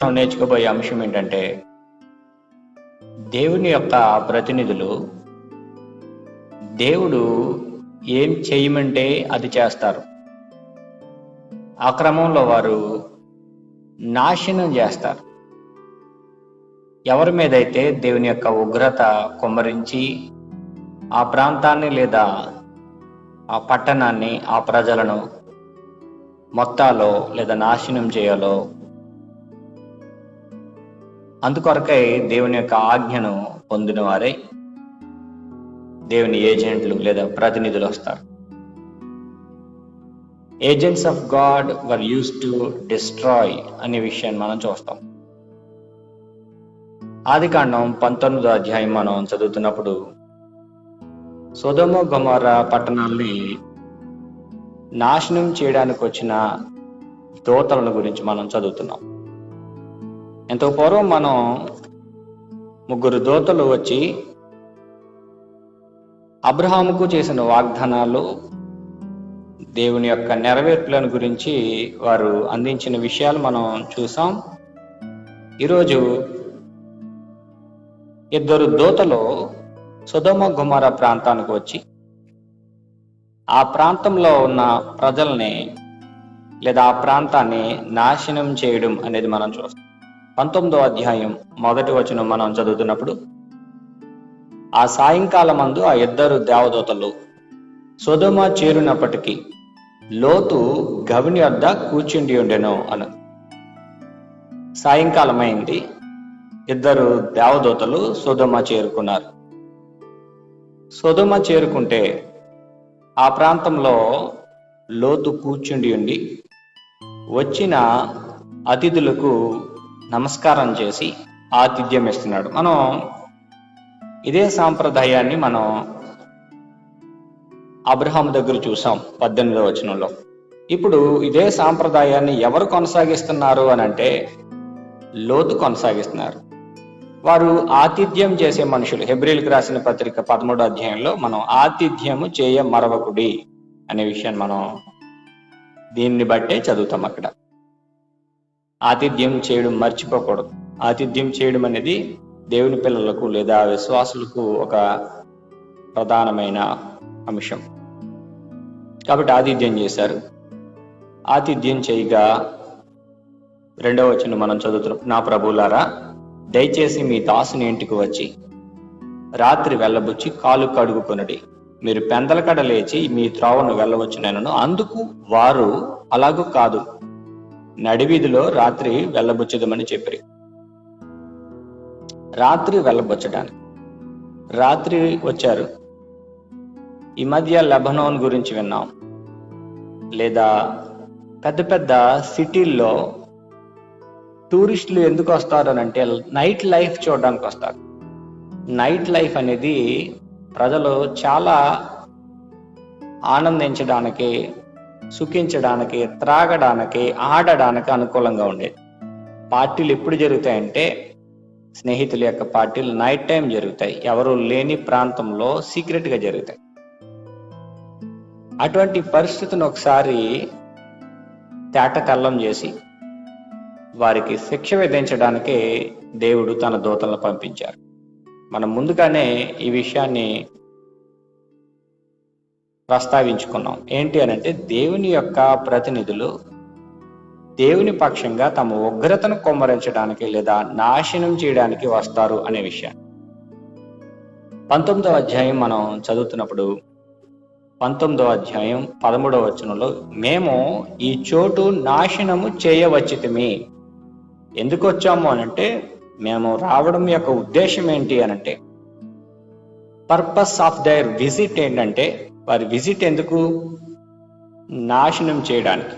మనం నేర్చుకోబోయే అంశం ఏంటంటే దేవుని యొక్క ప్రతినిధులు దేవుడు ఏం చేయమంటే అది చేస్తారు. ఆ క్రమంలో వారు నాశనం చేస్తారు. ఎవరి మీదైతే దేవుని యొక్క ఉగ్రత కుమ్మరించి ఆ ప్రాంతాన్ని లేదా ఆ పట్టణాన్ని ఆ ప్రజలను మొత్తాలో లేదా నాశనం చేయాలో అందుకొరకై దేవుని యొక్క ఆజ్ఞను పొందిన వారే దేవుని ఏజెంట్లు లేదా ప్రతినిధులు వస్తారు. Agents of God were use to destroy అనే విషయాన్ని మనం చూస్తాం. ఆది కాండం పంతొమ్మిదో అధ్యాయం మనం చదువుతున్నప్పుడు సుధమ గొమర పట్టణాల్ని నాశనం చేయడానికి వచ్చిన దోతలను గురించి మనం చదువుతున్నాం. ఎంతో పూర్వం మనం ముగ్గురు దోతలు వచ్చి అబ్రహాముకు చేసిన వాగ్దానాలు దేవుని యొక్క నెరవేర్పులను గురించి వారు అందించిన విషయాలు మనం చూసాం. ఈరోజు ఇద్దరు దోతలు సుధమ గుమర ప్రాంతానికి వచ్చి ఆ ప్రాంతంలో ఉన్న ప్రజల్ని లేదా ఆ ప్రాంతాన్ని నాశనం చేయడం అనేది మనం చూస్తాం. పంతొమ్మిదో అధ్యాయం మొదటి వచనం మనం చదువుతున్నప్పుడు ఆ సాయంకాలమందు ఆ ఇద్దరు దేవదూతలు సుధమ చేరినప్పటికీ లోతు గవిని వద్ద కూర్చుండి ఉండెను అను. సాయంకాలమైంది ఇద్దరు దేవదూతలు సుధమ చేరుకున్నారు. సుధమ చేరుకుంటే ఆ ప్రాంతంలో లోతు కూర్చుండి ఉండి వచ్చిన అతిథులకు నమస్కారం చేసి ఆతిథ్యం ఇస్తున్నాడు. మనం ఇదే సాంప్రదాయాన్ని మనం అబ్రహాం దగ్గర చూసాం పద్దెనిమిదవ వచనంలో. ఇప్పుడు ఇదే సాంప్రదాయాన్ని ఎవరు కొనసాగిస్తున్నారు అని అంటే లోతు కొనసాగిస్తున్నారు. వారు ఆతిథ్యం చేసే మనుషులు హెబ్రిల్కి రాసిన పత్రిక పదమూడో అధ్యాయంలో మనం ఆతిథ్యము చేయ మరవకుడి అనే విషయాన్ని మనం దీన్ని బట్టే చదువుతాం అక్కడ. ఆతిథ్యం చేయడం మర్చిపోకూడదు. ఆతిథ్యం చేయడం అనేది దేవుని పిల్లలకు లేదా విశ్వాసులకు ఒక ప్రధానమైన అంశం. కాబట్టి ఆతిథ్యం చేశారు. ఆతిథ్యం చేయగా రెండవ వచ్చిన మనం చదువుతున్నాం. నా ప్రభులారా దయచేసి మీ దాసుని ఇంటికి వచ్చి రాత్రి వెళ్ళబుచ్చి కాలు కడుగుకొనడి. మీరు పెందలకడ లేచి మీ త్రోవను వెళ్ళవచ్చునను అందుకు వారు అలాగూ కాదు. నడివీధిలో రాత్రి వెళ్ళబుచ్చదమని చెప్పి రాత్రి వెళ్ళబుచ్చడానికి. రాత్రి వచ్చారు. ఈ మధ్య లెబనాన్ గురించి విన్నాం. లేదా పెద్ద పెద్ద సిటీల్లో టూరిస్టులు ఎందుకు వస్తారు అని అంటే నైట్ లైఫ్ చూడడానికి వస్తారు. నైట్ లైఫ్ అనేది ప్రజలు చాలా ఆనందించడానికి సుఖించడానికి త్రాగడానికి ఆడడానికి అనుకూలంగా ఉండేది. పార్టీలు ఎప్పుడు జరుగుతాయంటే స్నేహితుల యొక్క పార్టీలు నైట్ టైం జరుగుతాయి. ఎవరు లేని ప్రాంతంలో సీక్రెట్గా జరుగుతాయి. అటువంటి పరిస్థితిని ఒకసారి తేటకల్లం చేసి వారికి శిక్ష విధించడానికి దేవుడు తన దూతలను పంపించారు. మనం ముందుగానే ఈ విషయాన్ని ప్రస్తావించుకున్నాం. ఏంటి అని అంటే దేవుని యొక్క ప్రతినిధులు దేవుని పక్షంగా తమ ఉగ్రతను కొమ్మరించడానికి లేదా నాశనం చేయడానికి వస్తారు అనే విషయం. పంతొమ్మిదవ అధ్యాయం మనం చదువుతున్నప్పుడు పంతొమ్మిదవ అధ్యాయం పదమూడవ వచనంలో మేము ఈ చోటు నాశనము చేయవచ్చితిమి. ఎందుకు వచ్చాము అనంటే మేము రావడం యొక్క ఉద్దేశం ఏంటి అనంటే పర్పస్ ఆఫ్ దైర్ విజిట్ ఏంటంటే వారి విజిట్ ఎందుకు? నాశనం చేయడానికి.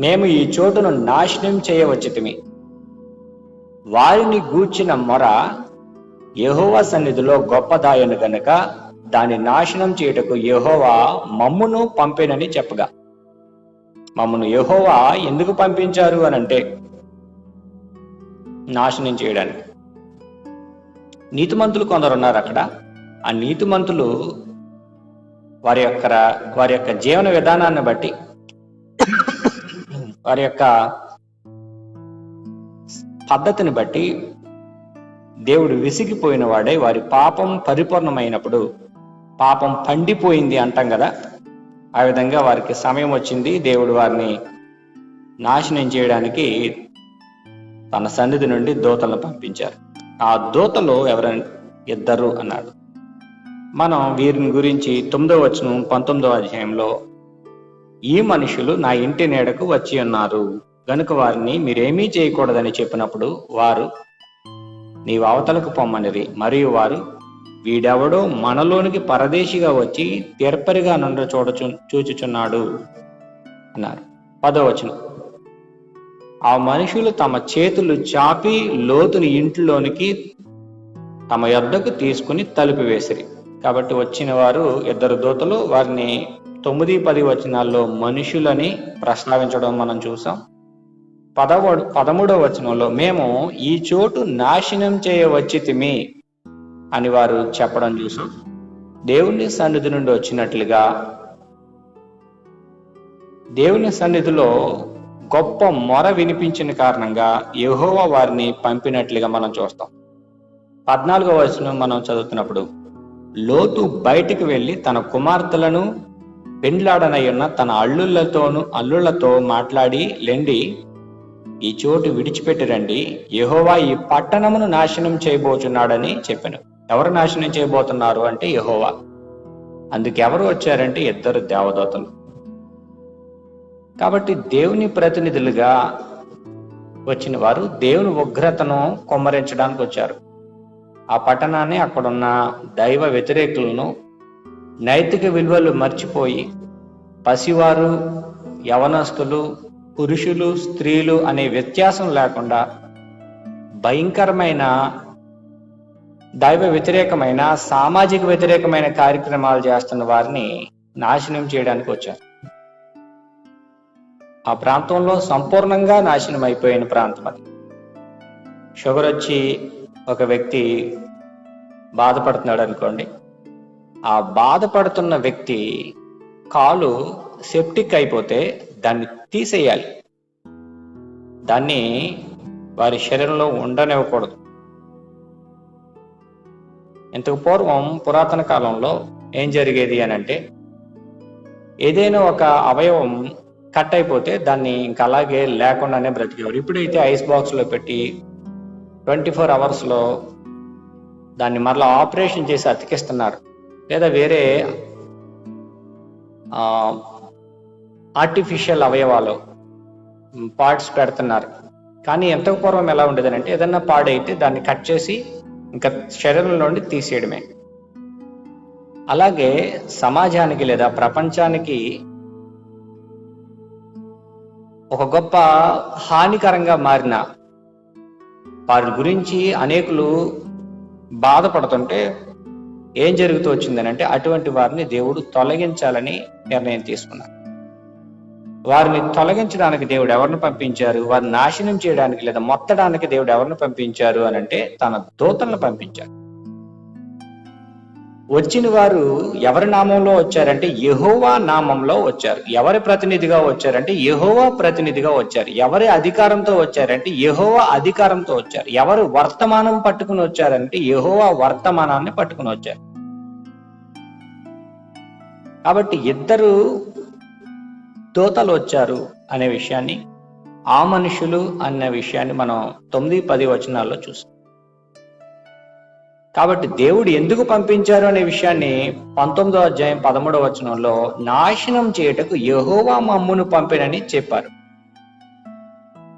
మేము ఈ చోటును నాశనం చేయవచ్చితిమి. వారిని గూర్చిన మొర యహోవా సన్నిధిలో గొప్పదాయను గనుక దాని నాశనం చేయుటకు యహోవా మమ్మును పంపేనని చెప్పగా. మమ్మను యహోవా ఎందుకు పంపించారు అని అంటే నాశనం చేయడానికి. నీతిమంతులు కొందరు ఉన్నారు అక్కడ. ఆ నీతిమంతులు వారి యొక్క వారి యొక్క జీవన విధానాన్ని బట్టి. వారి యొక్క పద్ధతిని బట్టి దేవుడు విసిగిపోయిన వాడే వారి పాపం పరిపూర్ణమైనప్పుడు. పాపం పండిపోయింది అంటాం కదా. ఆ విధంగా వారికి సమయం వచ్చింది. దేవుడు వారిని నాశనం చేయడానికి తన సన్నిధి నుండి దూతలను పంపించారు. ఆ దూతలు ఎవరైనా? ఇద్దరు అన్నాడు. మనం వీరిని గురించి తొమ్మిదో వచనం పంతొమ్మిదో అధ్యాయంలో ఈ మనుషులు నా ఇంటి నీడకు వచ్చి ఉన్నారు. గనుక వారిని మీరేమీ చేయకూడదని చెప్పినప్పుడు వారు నీవు అవతలకు పొమ్మనిరి. మరియు వారు వీడెవడో మనలోనికి పరదేశిగా వచ్చి తెర్పరిగా నుండ చూడచు చూచుచున్నాడు. అన్నారు. పదవచనం ఆ మనుషులు తమ చేతులు చాపి లోతుని ఇంట్లోనికి తమ యొద్దకు తీసుకుని తలుపు వేసిరి. కాబట్టి వచ్చిన వారు ఇద్దరు దూతలు వారిని తొమ్మిది పది వచనాల్లో మనుషులని ప్రస్తావించడం మనం చూసాం. పదవడు పదమూడవ వచనంలో మేము ఈ చోటు నాశనం చేయవచ్చితిమి అని వారు చెప్పడం చూసాం. దేవుని సన్నిధి నుండి వచ్చినట్లుగా దేవుని సన్నిధిలో గొప్ప మొర వినిపించిన కారణంగా యెహోవా వారిని పంపినట్లుగా మనం చూస్తాం. పద్నాలుగో వచనం మనం చదువుతున్నప్పుడు లోతు బయటికి వెళ్ళి తన కుమార్తెలను పెండ్లాడనయ్యున్న తన అల్లుళ్ళతోను అల్లుళ్ళతో మాట్లాడి లెండి ఈ చోటు విడిచిపెట్టి రండి. యహోవా ఈ పట్టణమును నాశనం చేయబోతున్నాడని చెప్పాను. ఎవరు నాశనం చేయబోతున్నారు? అంటే యహోవా. అందుకెవరు వచ్చారంటే ఇద్దరు దేవదూతలు. కాబట్టి దేవుని ప్రతినిధులుగా వచ్చిన వారు దేవుని ఉగ్రతను కొమ్మరించడానికి వచ్చారు. ఆ పట్టణాన్ని అక్కడున్న దైవ వ్యతిరేకులను నైతిక విలువలు మర్చిపోయి పసివారు యవనస్తులు పురుషులు స్త్రీలు అనే వ్యత్యాసం లేకుండా భయంకరమైన దైవ వ్యతిరేకమైన సామాజిక వ్యతిరేకమైన కార్యక్రమాలు చేస్తున్న వారిని నాశనం చేయడానికి వచ్చారు. ఆ ప్రాంతంలో సంపూర్ణంగా నాశనం అయిపోయిన ప్రాంతం అది. షుగర్ వచ్చి ఒక వ్యక్తి బాధపడుతున్నాడు అనుకోండి ఆ బాధపడుతున్న వ్యక్తి కాలు సెప్టిక్ అయిపోతే దాన్ని తీసేయాలి. దాన్ని వారి శరీరంలో ఉండనివ్వకూడదు. ఇంతకు పూర్వం పురాతన కాలంలో ఏం జరిగేది అని అంటే ఏదైనా ఒక అవయవం కట్ అయిపోతే దాన్ని ఇంకా అలాగే లేకుండానే బ్రతికేవారు. ఇప్పుడైతే ఐస్ బాక్స్లో పెట్టి ట్వంటీ ఫోర్ అవర్స్లో దాన్ని మరలా ఆపరేషన్ చేసి అతికిస్తున్నారు. లేదా వేరే ఆర్టిఫిషియల్ అవయవాలు పార్ట్స్ పెడుతున్నారు. కానీ ఎంత పూర్వం ఎలా ఉండేది అంటే ఏదన్నా పాడైతే దాన్ని కట్ చేసి ఇంకా శరీరం నుండి తీసేయడమే. అలాగే సమాజానికి లేదా ప్రపంచానికి ఒక గొప్ప హానికరంగా మారిన వారి గురించి అనేకులు బాధపడుతుంటే ఏం జరుగుతూ వచ్చిందని అంటే అటువంటి వారిని దేవుడు తొలగించాలని నిర్ణయం తీసుకున్నారు. వారిని తొలగించడానికి దేవుడు ఎవరిని పంపించారు? వారిని నాశనం చేయడానికి లేదా మొత్తడానికి దేవుడు ఎవరిని పంపించారు? అని అంటే తన దూతలను పంపించారు. వచ్చిన వారు ఎవరి నామంలో వచ్చారంటే యహోవా నామంలో వచ్చారు. ఎవరి ప్రతినిధిగా వచ్చారంటే యహోవా ప్రతినిధిగా వచ్చారు. ఎవరి అధికారంతో వచ్చారంటే యహోవా అధికారంతో వచ్చారు. ఎవరు వర్తమానం పట్టుకుని వచ్చారంటే యహోవా వర్తమానాన్ని పట్టుకుని వచ్చారు. కాబట్టి ఇద్దరు దోతలు వచ్చారు అనే విషయాన్ని ఆ మనుషులు అన్న విషయాన్ని మనం తొమ్మిది పది వచనాల్లో చూస్తాం. కాబట్టి దేవుడు ఎందుకు పంపించారు అనే విషయాన్ని పంతొమ్మిదో అధ్యాయం పదమూడవ వచనంలో నాశనం చేయుటకు యహోవా మమ్మును పంపినని చెప్పారు.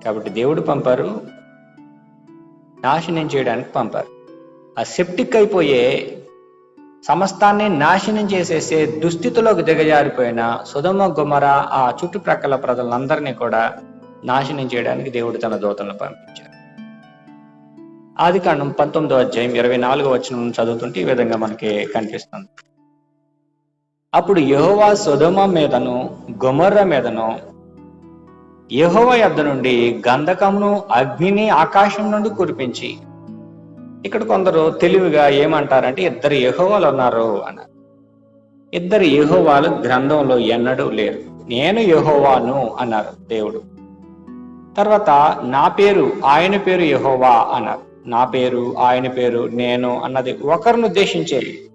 కాబట్టి దేవుడు పంపారు నాశనం చేయడానికి పంపారు. ఆ సెప్టిక్ అయిపోయే సమస్తాన్ని నాశనం చేసేసే దుస్థితిలోకి దిగజారిపోయిన సుధమ గుమర ఆ చుట్టుప్రక్కల ప్రజలందరినీ కూడా నాశనం చేయడానికి దేవుడు తన దూతలను పంపించారు. ఆది కాండం పంతొమ్మిదో అధ్యాయం ఇరవై నాలుగో వచనం చదువుతుంటే ఈ విధంగా మనకి కనిపిస్తుంది. అప్పుడు యహోవా సుధమ మీదను గుమర్ర మీదను యహోవ యొద్ద నుండి గంధకమును అగ్నిని ఆకాశం నుండి కురిపించి ఇక్కడ కొందరు తెలివిగా ఏమంటారంటే ఇద్దరు యహోవాలు ఉన్నారు అన్నారు. ఇద్దరు యహోవాలు గ్రంథంలో ఎన్నడూ లేరు. నేను యహోవాను అన్నారు దేవుడు. తర్వాత నా పేరు ఆయన పేరు యహోవా అన్నారు. నా పేరు ఆయన పేరు నేను అన్నది ఒకరిని ఉద్దేశించేది.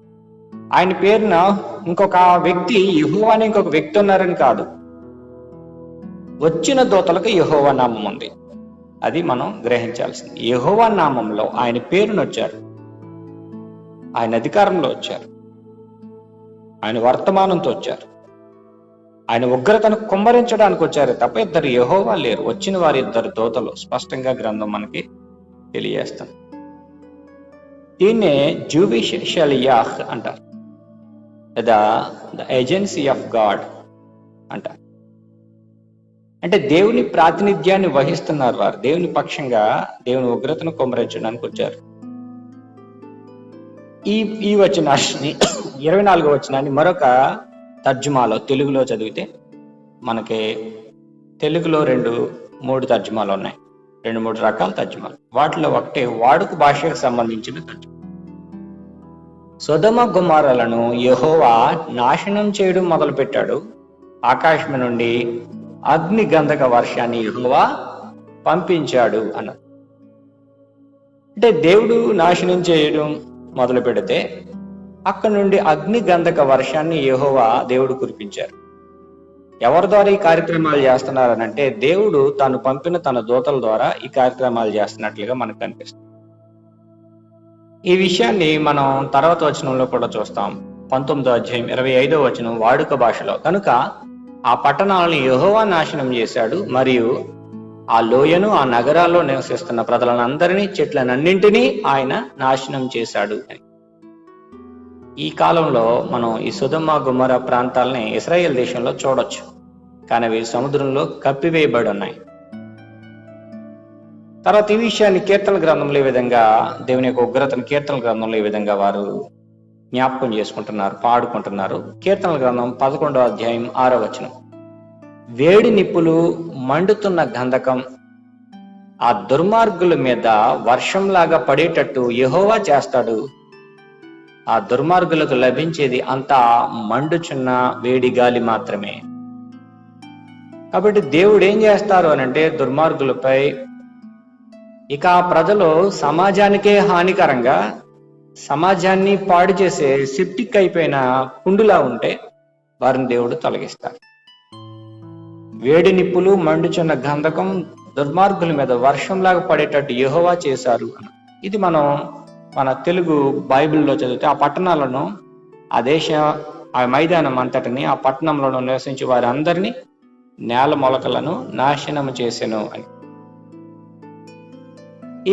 ఆయన పేరున ఇంకొక వ్యక్తి యహోవా అని ఇంకొక వ్యక్తి ఉన్నారని కాదు. వచ్చిన దూతలకు యహోవా నామం ఉంది. అది మనం గ్రహించాల్సింది. యహోవా నామంలో ఆయన పేరును వచ్చారు. ఆయన అధికారంలో వచ్చారు. ఆయన వర్తమానంతో వచ్చారు. ఆయన ఉగ్రతను కుమ్మరించడానికి వచ్చారు తప్ప ఇద్దరు యహోవా లేరు. వచ్చిన వారి ఇద్దరు దోతలు. స్పష్టంగా గ్రంథం మనకి తెలియజేస్తాం. దీన్నే జూబిషలియాహ్ అంటారు. లేదా ద ఏజెన్సీ ఆఫ్ గాడ్ అంటారు. అంటే దేవుని ప్రాతినిధ్యాన్ని వహిస్తున్నారు వారు. దేవుని పక్షంగా దేవుని ఉగ్రతను కుమరించడానికి వచ్చారు. ఈ ఈ వచనాన్ని ఇరవై నాలుగో వచనాన్ని మరొక తర్జుమాలో తెలుగులో చదివితే మనకి తెలుగులో రెండు మూడు తర్జుమాలు ఉన్నాయి. రెండు మూడు రకాల తర్జుమాలు. వాటిలో ఒకటే వాడుక భాషకు సంబంధించిన తర్జుమా. సుధమ గుమారాలను యహోవా నాశనం చేయడం మొదలుపెట్టాడు. ఆకాశం నుండి అగ్ని గంధక వర్షాన్ని యహోవా పంపించాడు అన్న అంటే దేవుడు నాశనం చేయడం మొదలు పెడితే అక్కడ నుండి అగ్ని గంధక వర్షాన్ని యెహోవా దేవుడు కురిపించారు. ఎవరి ద్వారా ఈ కార్యక్రమాలు చేస్తున్నారనంటే దేవుడు తాను పంపిన తన దూతల ద్వారా ఈ కార్యక్రమాలు చేస్తున్నట్లుగా మనకు కనిపిస్తుంది. ఈ విషయాన్ని మనం తర్వాత వచనంలో కూడా చూస్తాం. పంతొమ్మిదో అధ్యాయం ఇరవై ఐదో వచనం వాడుక భాషలో. కనుక ఆ పట్టణాలను యహోవా నాశనం చేశాడు మరియు ఆ లోయను ఆ నగరాల్లో నివసిస్తున్న ప్రజలనందరినీ చెట్లనన్నింటినీ ఆయన నాశనం చేశాడు అని. ఈ కాలంలో మనం ఈ సుధమ్మ గుమ్మర ప్రాంతాలని ఇస్రాయేల్ దేశంలో చూడొచ్చు. కానీ అవి సముద్రంలో కప్పివేయబడి ఉన్నాయి తర్వాత ఈ విషయాన్ని కీర్తన గ్రంథంలో ఈ విధంగా దేవుని యొక్క ఉగ్రతను కీర్తన గ్రంథంలో ఈ విధంగా వారు జ్ఞాపకం చేసుకుంటున్నారు పాడుకుంటున్నారు. కీర్తన గ్రంథం పదకొండవ అధ్యాయం ఆరో వచనం. వేడి నిప్పులు మండుతున్న గంధకం ఆ దుర్మార్గుల మీద వర్షంలాగా పడేటట్టు యహోవా చేస్తాడు. ఆ దుర్మార్గులకు లభించేది అంతా మండుచున్న వేడి గాలి మాత్రమే. కాబట్టి దేవుడు ఏం చేస్తారు అని అంటే దుర్మార్గులపై ఇక ఆ ప్రజలు సమాజానికే హానికరంగా సమాజాన్ని పాడు చేసే సిప్టిక్ అయిపోయిన కుండులా ఉంటే వారిని దేవుడు తొలగిస్తారు. వేడి నిప్పులు మండుచున్న గంధకం దుర్మార్గుల మీద వర్షంలాగా పడేటట్టు యహోవా చేశారు ఇది మనం మన తెలుగు బైబిల్లో చదివితే ఆ పట్టణాలను ఆ దేశ ఆ మైదానం అంతటిని ఆ పట్టణంలో నివసించి వారి అందరినీ నేల మొలకలను నాశనం చేసెను అని.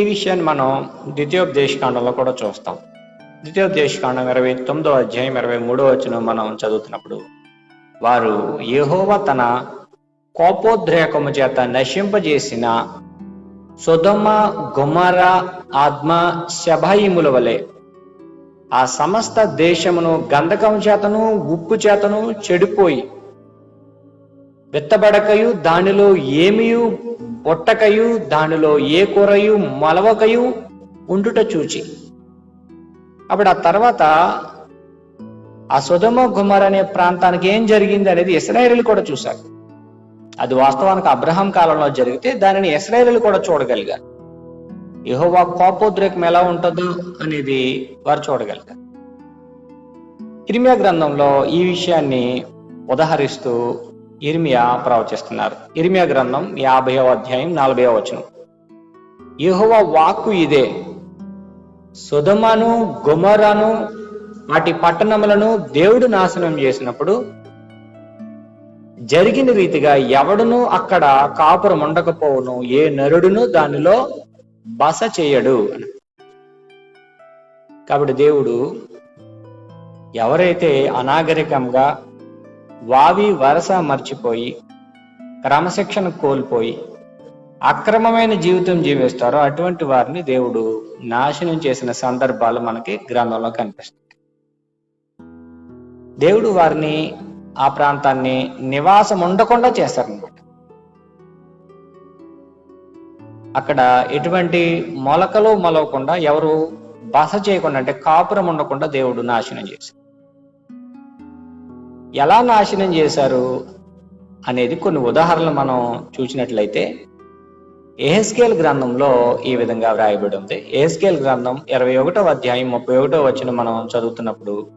ఈ విషయాన్ని మనం ద్వితీయోపదేశకాండంలో కూడా చూస్తాం. ద్వితీయోపదేశకాండం ఇరవై తొమ్మిదో అధ్యాయం ఇరవై మూడో వచ్చిన మనం చదువుతున్నప్పుడు వారు యహోవ తన కోపోద్రేకము చేత నశింపజేసిన సుధమ గుమర ఆత్మ శభాయిముల వలె. ఆ సమస్త దేశమును గంధకం చేతను ఉప్పు చేతను చెడిపోయి. విత్తబడకయు దానిలో ఏమియు పొట్టకయు దానిలో ఏ కూరయు మలవకయు ఉండుట చూచి. అప్పుడు ఆ తర్వాత ఆ సుధమ గుమర్ అనే ప్రాంతానికి ఏం జరిగింది అనేది ఇస్రాయేల్ కూడా చూశారు. అది వాస్తవానికి అబ్రహాం కాలంలో జరిగితే దానిని ఇస్రాయేల్ కూడా చూడగలిగారు. యహోవా కోపోద్రేకం ఎలా ఉంటుందో అనేది వారు చూడగలిగారు. ఇర్మియా గ్రంథంలో ఈ విషయాన్ని ఉదహరిస్తూ ఇర్మియా ప్రవచిస్తున్నారు. ఇర్మియా గ్రంథం యాభైవ అధ్యాయం నలభైవ వచనం. యహోవా వాక్కు ఇదే. సుధమను గుమరను వాటి పట్టణములను దేవుడు నాశనం చేసినప్పుడు జరిగిన రీతిగా ఎవడును అక్కడ కాపురం ఉండకపోవును ఏ నరుడును దానిలో బస చేయడు అని. కాబట్టి దేవుడు ఎవరైతే అనాగరికంగా వావి వరస మర్చిపోయి క్రమశిక్షణ కోల్పోయి అక్రమమైన జీవితం జీవిస్తారో అటువంటి వారిని దేవుడు నాశనం చేసిన సందర్భాలు మనకి గ్రంథంలో కనిపిస్తాయి. దేవుడు వారిని ఆ ప్రాంతాన్ని నివాసం ఉండకుండా చేస్తారనమాట అక్కడ ఎటువంటి మొలకలు మొలవకుండా ఎవరు బస చేయకుండా అంటే కాపురం ఉండకుండా దేవుడు నాశనం చేశారు. ఎలా నాశనం చేశారు అనేది కొన్ని ఉదాహరణలు మనం చూసినట్లయితే ఏహెస్కేల్ గ్రంథంలో ఈ విధంగా వ్రాయబడి ఉంది. ఏహెస్కేల్ గ్రంథం ఇరవై ఒకటో అధ్యాయం ముప్పై ఒకటో వచ్చిన మనం చదువుతున్నప్పుడు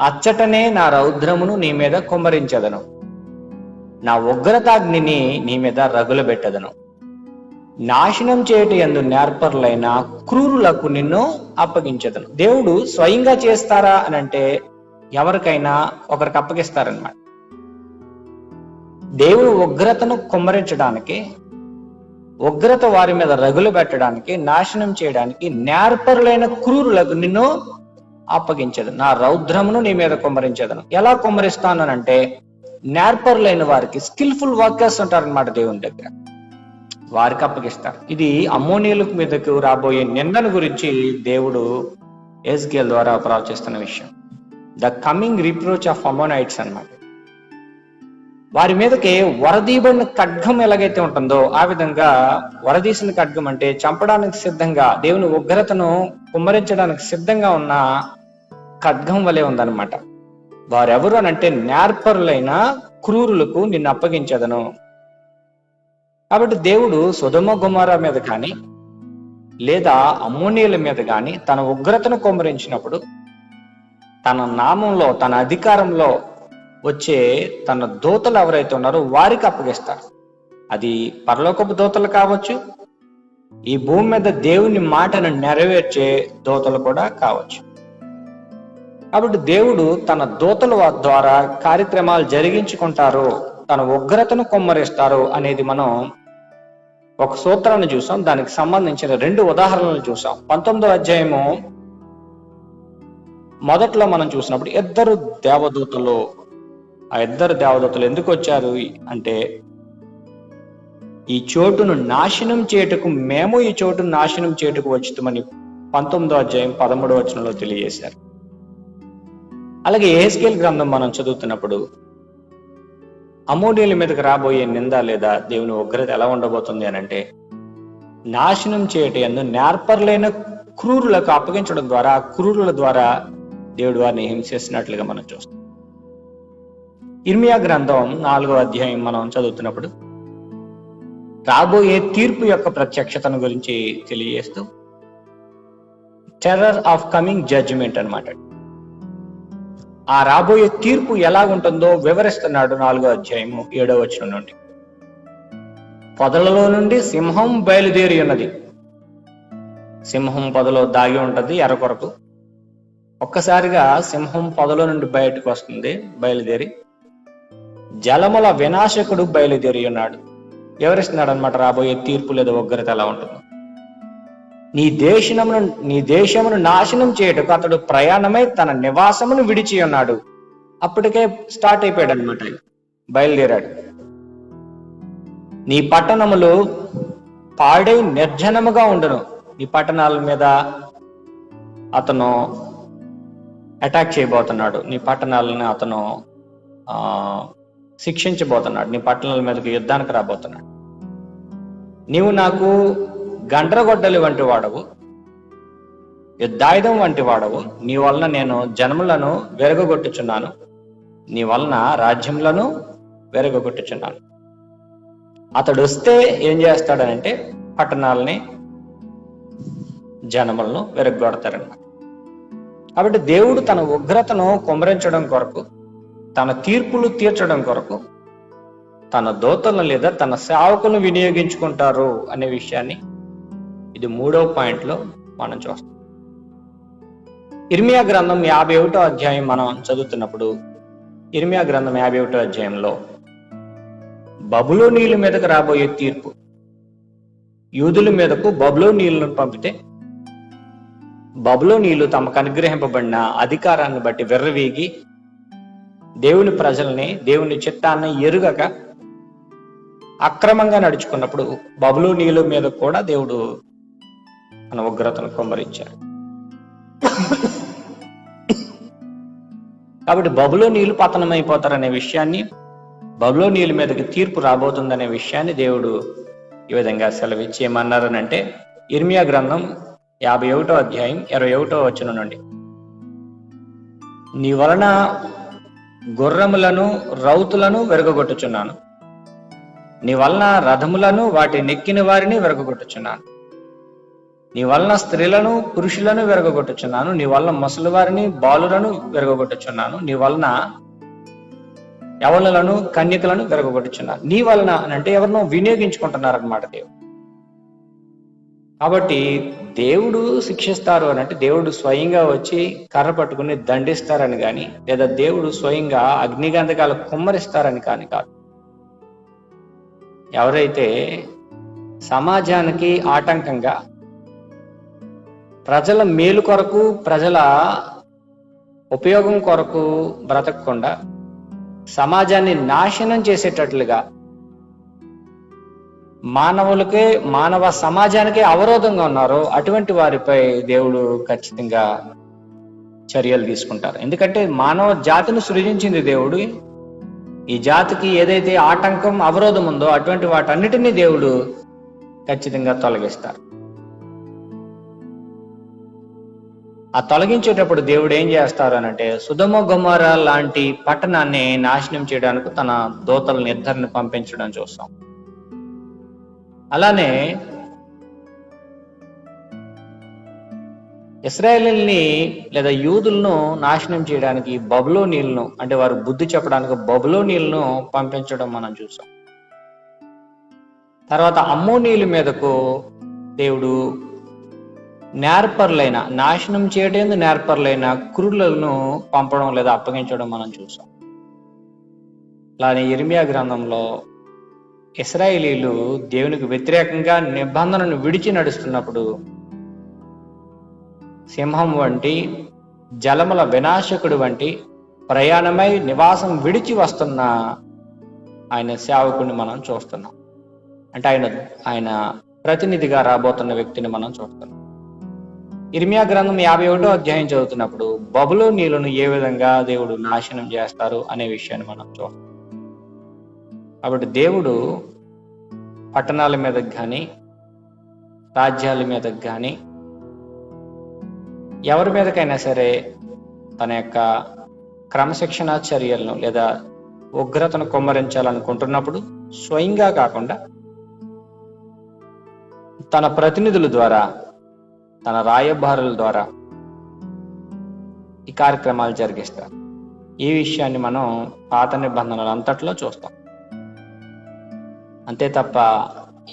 అచ్చటనే నా రౌద్రమును నీ మీద కుమ్మరించదను. నా ఉగ్రతాగ్నిని నీ మీద రగులబెట్టదను. నాశనం చేయట ఎందు నేర్పరులైన క్రూరులకు నిన్ను అప్పగించదను. దేవుడు స్వయంగా చేస్తారా అని అంటే ఎవరికైనా ఒకరికి అప్పగిస్తారనమాట దేవుడు ఉగ్రతను కుమ్మరించడానికి ఉగ్రత వారి మీద రగులు పెట్టడానికి నాశనం చేయడానికి నేర్పరులైన క్రూరులకు నిన్ను అప్పగించదు. నా రౌద్రమును నీ మీద కుమ్మరించదను. ఎలా కుమ్మరిస్తానంటే నేర్పరులైన వారికి స్కిల్ఫుల్ వర్కర్స్ ఉంటారనమాట దేవుని దగ్గర. వారికి అప్పగిస్తారు. ఇది అమ్మోనియల మీదకు రాబోయే నిందన గురించి దేవుడు ఎస్గేల్ ద్వారా ప్రవచిస్తున్న విషయం. The coming reproach of Ammonites అన్నమాట. వారి మీదకి వరదీబడిన ఖడ్గం ఎలాగైతే ఉంటుందో ఆ విధంగా వరదీసిన ఖడ్గం అంటే చంపడానికి సిద్ధంగా దేవుని ఉగ్రతను కుమ్మరించడానికి సిద్ధంగా ఉన్న ఖడ్గం వలె ఉందన్నమాట. వారెవరు అని అంటే నేర్పరులైన క్రూరులకు నిన్ను అప్పగించదను. కాబట్టి దేవుడు సుధమ గుమార మీద కానీ లేదా అమ్మోనియల మీద కానీ తన ఉగ్రతను కుమ్మరించినప్పుడు తన నామంలో తన అధికారంలో వచ్చే తన దూతలు ఎవరైతే ఉన్నారో వారికి అప్పగిస్తారు. అది పరలోకపు దూతలు కావచ్చు ఈ భూమి మీద దేవుని మాటను నెరవేర్చే దూతలు కూడా కావచ్చు. కాబట్టి దేవుడు తన దూతల ద్వారా కార్యక్రమాలు జరిగించుకుంటారు తన ఉగ్రతను కొమ్మరిస్తారు అనేది మనం ఒక సూత్రాన్ని చూసాం. దానికి సంబంధించిన రెండు ఉదాహరణలు చూసాం. పంతొమ్మిదో అధ్యాయము మొదట్లో మనం చూసినప్పుడు ఇద్దరు దేవదూతలు ఆ ఇద్దరు దేవదూతలు ఎందుకు వచ్చారు అంటే ఈ చోటును నాశనం చేయుటకు మేము ఈ చోటును నాశనం చేయుటకు వచ్చుతామని పంతొమ్మిదో అధ్యాయం పదమూడో వచనంలో తెలియజేశారు. అలాగే ఏస్కేల్ గ్రంథం మనం చదువుతున్నప్పుడు అమోనియల మీదకి రాబోయే నింద లేదా దేవుని ఉగ్రత ఎలా ఉండబోతుంది అని అంటే నాశనం చేయటం ఎందు నేర్పర్లైన క్రూరులకు అప్పగించడం ద్వారా క్రూరుల ద్వారా దేవుడు వారిని హింసిస్తున్నట్లుగా మనం చూస్తాం. ఇర్మియా గ్రంథం నాలుగో అధ్యాయం మనం చదువుతున్నప్పుడు రాబోయే తీర్పు యొక్క ప్రత్యక్షతను గురించి తెలియజేస్తూ టెర్రర్ ఆఫ్ కమింగ్ జడ్జిమెంట్ అన్నమాట. ఆ రాబోయే తీర్పు ఎలా ఉంటుందో వివరిస్తున్నాడు నాలుగో అధ్యాయము ఏడో వచనం నుండి. పొదలలో నుండి సింహం బయలుదేరి ఉన్నది. సింహం పొదలో దాగి ఉంటుంది ఎర్రకొరకు ఒక్కసారిగా సింహం పొదలో నుండి బయటకు వస్తుంది బయలుదేరి. జలముల వినాశకుడు బయలుదేరి ఉన్నాడు. వివరిస్తున్నాడు అనమాట రాబోయే తీర్పు లేదా ఉగ్రత ఎలా ఉంటుందో. నీ దేశమును నీ దేశమును నాశనం చేయటకు అతడు ప్రయాణమై తన నివాసమును విడిచి ఉన్నాడు. అప్పటికే స్టార్ట్ అయిపోయాడు అనమాట బయలుదేరాడు. నీ పట్టణములు పాడై నిర్జనముగా ఉండను. నీ పట్టణాల మీద అతను అటాక్ చేయబోతున్నాడు. నీ పట్టణాలను అతను ఆ శిక్షించబోతున్నాడు. నీ పట్టణాల మీదకి యుద్ధానికి రాబోతున్నాడు. నీవు నాకు గండ్రగొడ్డలి వంటి వాడవు. యుద్ధాయుధం వంటి వాడవు. నీ వలన నేను జన్మలను వెరగొట్టుచున్నాను నీ వలన రాజ్యములను వెరగొట్టుచున్నాను అతడు వస్తే ఏం చేస్తాడనంటే పట్టణాలని జనములను వెరగొడతారనమాట కాబట్టి దేవుడు తన ఉగ్రతను కుమరించడం కొరకు తన తీర్పులు తీర్చడం కొరకు తన దోతలను లేదా తన సేవకులను వినియోగించుకుంటారు అనే విషయాన్ని ఇది మూడవ పాయింట్లో మనం చూస్తాం. ఇర్మియా గ్రంథం యాభై ఒకటో అధ్యాయం మనం చదువుతున్నప్పుడు ఇర్మియా గ్రంథం యాభై ఒకటో అధ్యాయంలో బబులో నీళ్ళ మీదకు రాబోయే తీర్పు. యూదుల మీదకు బబులో నీళ్ళను పంపితే బబులో నీళ్ళు తమకు అనుగ్రహింపబడిన అధికారాన్ని బట్టి వెర్రవీగి దేవుని ప్రజల్ని దేవుని చిత్తాన్ని ఎరుగక అక్రమంగా నడుచుకున్నప్పుడు బబులో నీళ్ళ మీద కూడా దేవుడు తన ఉగ్రతను కొమ్మరించారు కాబట్టి బబులో నీళ్ళు పతనమైపోతారనే విషయాన్ని బబులో నీళ్ళ మీదకి తీర్పు రాబోతుందనే విషయాన్ని దేవుడు ఈ విధంగా సెలవిచ్చి ఏమన్నారనంటే ఇర్మియా గ్రంథం యాభై ఒకటో అధ్యాయం ఇరవై ఒకటో వచ్చిన నుండి నీ వలన గుర్రములను రౌతులను వెరగొట్టుచున్నాను నీ వలన రథములను వాటి నెక్కిన వారిని విరగొట్టుచున్నాను నీ వలన స్త్రీలను పురుషులను విరగొట్టుచున్నాను నీ వలన ముసలి వారిని బాలులను విరగొట్టుచున్నాను నీ వలన యవనులను కన్యకలను విరగొట్టుచున్నాను నీ వలన అని అంటే ఎవరినో వినియోగించుకుంటున్నారన్నమాట దేవుడు. కాబట్టి దేవుడు శిక్షిస్తారు అని అంటే దేవుడు స్వయంగా వచ్చి కర్ర పట్టుకుని దండిస్తారని కానీ లేదా దేవుడు స్వయంగా అగ్నిగంధకాలు కుమ్మరిస్తారని కానీ కాదు. ఎవరైతే సమాజానికి ఆటంకంగా ప్రజల మేలు కొరకు ప్రజల ఉపయోగం కొరకు బ్రతకకుండా సమాజాన్ని నాశనం చేసేటట్లుగా మానవులకే మానవ సమాజానికే అవరోధంగా ఉన్నారో అటువంటి వారిపై దేవుడు ఖచ్చితంగా చర్యలు తీసుకుంటారు. ఎందుకంటే మానవ జాతిని సృజించింది దేవుడు. ఈ జాతికి ఏదైతే ఆటంకం అవరోధం ఉందో అటువంటి వాటన్నిటినీ దేవుడు ఖచ్చితంగా తొలగిస్తారు. ఆ తొలగించేటప్పుడు దేవుడు ఏం చేస్తారు అని అంటే సుధమ గుమార లాంటి పట్టణాన్ని నాశనం చేయడానికి తన దోతల ఇద్దరిని పంపించడం చూస్తాం. అలానే ఇస్రాయేలీల్ని లేదా యూదులను నాశనం చేయడానికి బబులో నీళ్ళను అంటే వారు బుద్ధి చెప్పడానికి బబులో నీళ్ళను పంపించడం మనం చూసాం. తర్వాత అమ్మో నీళ్ళ మీదకు దేవుడు నేర్పర్లైన నాశనం చేయడం నేర్పర్లైన కురులను పంపడం లేదా అప్పగించడం మనం చూసాం. అలానే ఇర్మియా గ్రంథంలో ఇస్రాయేలీలు దేవునికి వ్యతిరేకంగా నిబంధనను విడిచి నడుస్తున్నప్పుడు సింహం వంటి జలముల వినాశకుడు వంటి ప్రయాణమై నివాసం విడిచి వస్తున్న ఆయన సేవకుని మనం చూస్తున్నాం. అంటే ఆయన ఆయన ప్రతినిధిగా రాబోతున్న వ్యక్తిని మనం చూస్తున్నాం. ఇర్మియా గ్రంథం యాభై ఒకటో అధ్యాయం చదువుతున్నప్పుడు బబులో నీళ్ళను ఏ విధంగా దేవుడు నాశనం చేస్తారు అనే విషయాన్ని మనం చూస్తాం. కాబట్టి దేవుడు పట్టణాల మీదకి కానీ రాజ్యాల మీదకి కానీ ఎవరి మీదకైనా సరే తన యొక్క క్రమశిక్షణ చర్యలను లేదా ఉగ్రతను కుమ్మరించాలనుకుంటున్నప్పుడు స్వయంగా కాకుండా తన ప్రతినిధుల ద్వారా తన రాయబారుల ద్వారా ఈ కార్యక్రమాలు జరిగిస్తారు. ఈ విషయాన్ని మనం పాత నిబంధనలు అంతట్లో చూస్తాం. అంతే తప్ప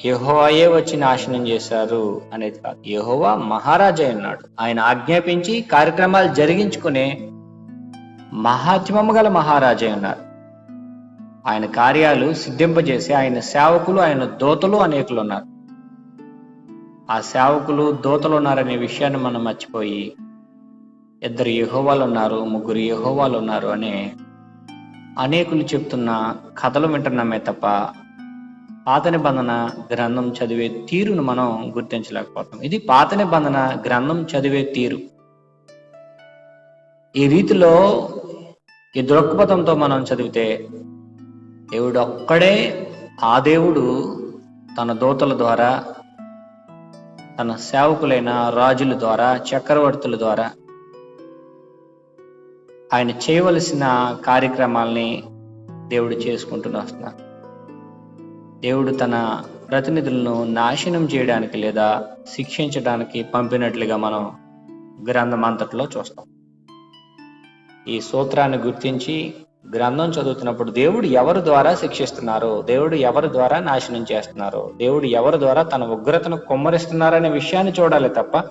యహోవాయే వచ్చి నాశనం చేశారు అనేది కాదు. యహోవా మహారాజా ఉన్నాడు. ఆయన ఆజ్ఞాపించి కార్యక్రమాలు జరిగించుకునే మహాత్మము గల మహారాజా ఉన్నారు. ఆయన కార్యాలు సిద్ధింపజేసి ఆయన సేవకులు ఆయన దోతలు అనేకులు ఉన్నారు. ఆ సేవకులు దోతలు ఉన్నారనే విషయాన్ని మనం మర్చిపోయి ఇద్దరు యహోవాలు ఉన్నారు ముగ్గురు యహోవాలు ఉన్నారు అనే అనేకులు చెప్తున్న కథలు వింటున్నామే తప్ప పాత నిబంధన గ్రంథం చదివే తీరును మనం గుర్తించలేకపోతాం ఇది పాత నిబంధన గ్రంథం చదివే తీరు. ఈ రీతిలో ఈ దృక్పథంతో మనం చదివితే దేవుడు ఒక్కడే ఆ దేవుడు తన దూతల ద్వారా తన సేవకులైన రాజుల ద్వారా చక్రవర్తుల ద్వారా ఆయన చేయవలసిన కార్యక్రమాల్ని దేవుడు చేసుకుంటూ వస్తున్నారు దేవుడు తన ప్రతినిధులను నాశనం చేయడానికి లేదా శిక్షించడానికి పంపినట్లుగా మనం గ్రంథం అంతట్లో చూస్తాం. ఈ సూత్రాన్ని గుర్తించి గ్రంథం చదువుతున్నప్పుడు దేవుడు ఎవరి ద్వారా శిక్షిస్తున్నారు దేవుడు ఎవరి ద్వారా నాశనం చేస్తున్నారు దేవుడు ఎవరి ద్వారా తన ఉగ్రతను కుమ్మరిస్తున్నారనే విషయాన్ని చూడాలి తప్ప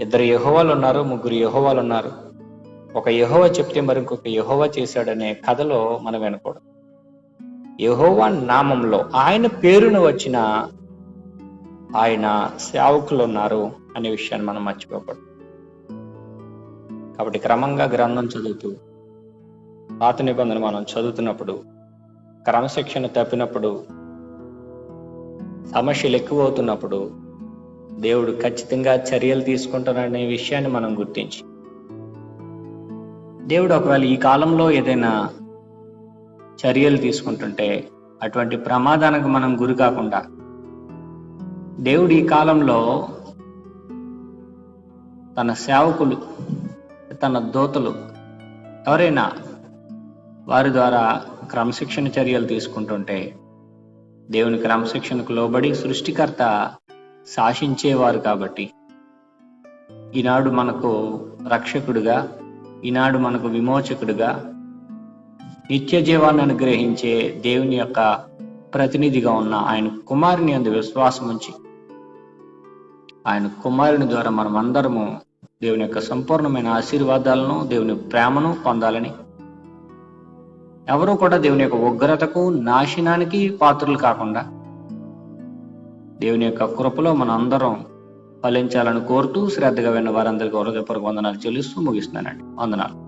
ఇద్దరు యహోవాలు ఉన్నారు ముగ్గురు యహోవాలు ఉన్నారు. ఒక యహోవ చెప్తే మరి ఇంకొక యహోవ చేశాడనే కథలో మనం వినకూడదు. యహోవా నామంలో ఆయన పేరును వచ్చిన ఆయన సేవకులు ఉన్నారు అనే విషయాన్ని మనం మర్చిపోకూడదు. కాబట్టి క్రమంగా గ్రంథం చదువుతూ పాత నిబంధన మనం చదువుతున్నప్పుడు క్రమశిక్షణ తప్పినప్పుడు సమస్యలు ఎక్కువ అవుతున్నప్పుడు దేవుడు ఖచ్చితంగా చర్యలు తీసుకుంటారనే విషయాన్ని మనం గుర్తించి. దేవుడు ఒకవేళ ఈ కాలంలో ఏదైనా చర్యలు తీసుకుంటుంటే అటువంటి ప్రమాదానికి మనం గురి కాకుండా దేవుడు ఈ కాలంలో తన సేవకులు తన దోతలు ఎవరైనా వారి ద్వారా క్రమశిక్షణ చర్యలు తీసుకుంటుంటే దేవుని క్రమశిక్షణకు లోబడి సృష్టికర్త శాసించేవారు కాబట్టి. ఈనాడు మనకు రక్షకుడుగా ఈనాడు మనకు విమోచకుడుగా నిత్య జీవాన్ని అనుగ్రహించే దేవుని యొక్క ప్రతినిధిగా ఉన్న ఆయన కుమారుని అందు విశ్వాసం ఉంచి ఆయన కుమారుని ద్వారా మనం అందరము దేవుని యొక్క సంపూర్ణమైన ఆశీర్వాదాలను దేవుని ప్రేమను పొందాలని ఎవరు కూడా దేవుని యొక్క ఉగ్రతకు నాశనానికి పాత్రలు కాకుండా దేవుని యొక్క కృపలో మన అందరం ఫలించాలని కోరుతూ శ్రద్ధగా విన్న వారందరికీ హృదయపూర్వక వందనాలు చెల్లిస్తూ ముగిస్తున్నానండి. వందనాలు.